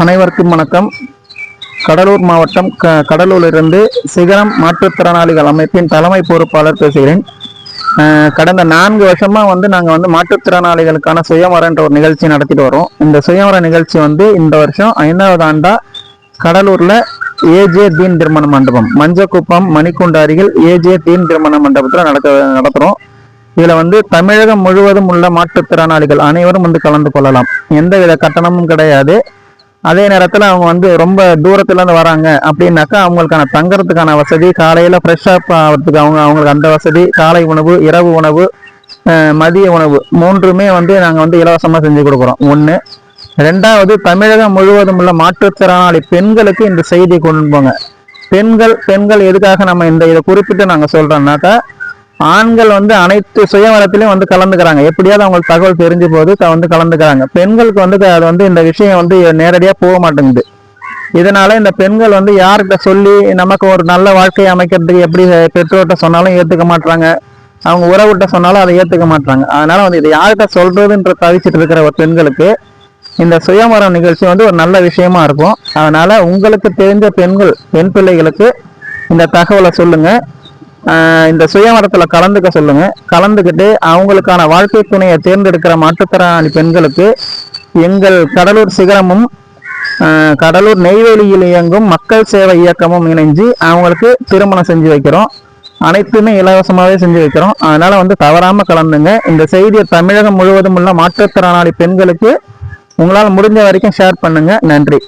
அனைவருக்கும் வணக்கம். கடலூர் மாவட்டம் க கடலூரிலிருந்து சிகரம் மாற்றுத்திறனாளிகள் அமைப்பின் தலைமை பொறுப்பாளர் பேசுகிறேன். கடந்த நான்கு வருஷமாக வந்து நாங்கள் வந்து மாற்றுத்திறனாளிகளுக்கான சுயமரன்ற ஒரு நிகழ்ச்சி நடத்திட்டு வரோம். இந்த சுயமர நிகழ்ச்சி வந்து இந்த வருஷம் ஐந்தாவது ஆண்டா கடலூரில் ஏஜே தீன் திருமண மண்டபம் மஞ்சக்குப்பம் மணிக்குண்டு அருகில் ஏஜே தீன் திருமண மண்டபத்தில் நடக்க நடத்துகிறோம் இதில் வந்து தமிழகம் முழுவதும் உள்ள மாற்றுத்திறனாளிகள் அனைவரும் வந்து கலந்து கொள்ளலாம். எந்தவித கட்டணமும் கிடையாது. அதே நேரத்தில் அவங்க வந்து ரொம்ப தூரத்துலேருந்து வராங்க அப்படின்னாக்கா அவங்களுக்கான தங்கறதுக்கான வசதி காலையில் ஃப்ரெஷ் அப் ஆகிறதுக்கு அவங்க அவங்களுக்கு அந்த வசதி காலை உணவு இரவு உணவு மதிய உணவு மூன்றுமே வந்து நாங்கள் வந்து இலவசமாக செஞ்சு கொடுக்குறோம். ஒன்று ரெண்டாவது தமிழகம் முழுவதும் உள்ள மாற்றுத்திறனாளி பெண்களுக்கு இந்த செய்தியை கொண்டு போங்க. பெண்கள் பெண்கள் எதுக்காக நம்ம இந்த இதை குறிப்பிட்டு நாங்கள் சொல்கிறோம்னாக்கா ஆண்கள் வந்து அனைத்து சுயவரத்திலையும் வந்து கலந்துக்கிறாங்க. எப்படியாவது அவங்களுக்கு தகவல் தெரிஞ்சு போது வந்து கலந்துக்கிறாங்க. பெண்களுக்கு வந்து அது வந்து இந்த விஷயம் வந்து நேரடியாக போக மாட்டேங்குது. இதனால இந்த பெண்கள் வந்து யார்கிட்ட சொல்லி நமக்கு ஒரு நல்ல வாழ்க்கையை அமைக்கிறதுக்கு எப்படி பெற்றோர்கிட்ட சொன்னாலும் ஏற்றுக்க மாட்றாங்க. அவங்க உறவுகிட்ட சொன்னாலும் அதை ஏற்றுக்க மாட்றாங்க. அதனால வந்து இதை யார்கிட்ட சொல்றதுன்ற தவிச்சிட்டு இருக்கிற ஒரு பெண்களுக்கு இந்த சுயமரம் நிகழ்ச்சி வந்து ஒரு நல்ல விஷயமா இருக்கும். அதனால உங்களுக்கு தெரிஞ்ச பெண்கள் பெண் பிள்ளைகளுக்கு இந்த தகவலை சொல்லுங்க. இந்த சுயமரத்தில் கலந்துக்க சொல்லுங்க. கலந்துக்கிட்டு அவங்களுக்கான வாழ்க்கை துணையை தேர்ந்தெடுக்கிற மாற்றுத்திறனாளி பெண்களுக்கு எங்கள் கடலூர் சிகரமும் கடலூர் நெய்வேலியில் இயங்கும் மக்கள் சேவை இயக்கமும் இணைஞ்சு அவங்களுக்கு திருமணம் செஞ்சு வைக்கிறோம். அனைத்துமே இலவசமாகவே செஞ்சு வைக்கிறோம். அதனால் வந்து தவறாமல் கலந்துங்க. இந்த செய்தியை தமிழகம் முழுவதும் உள்ள மாற்றுத்திறனாளி பெண்களுக்கு உங்களால் முடிஞ்ச வரைக்கும் ஷேர் பண்ணுங்கள் நன்றி.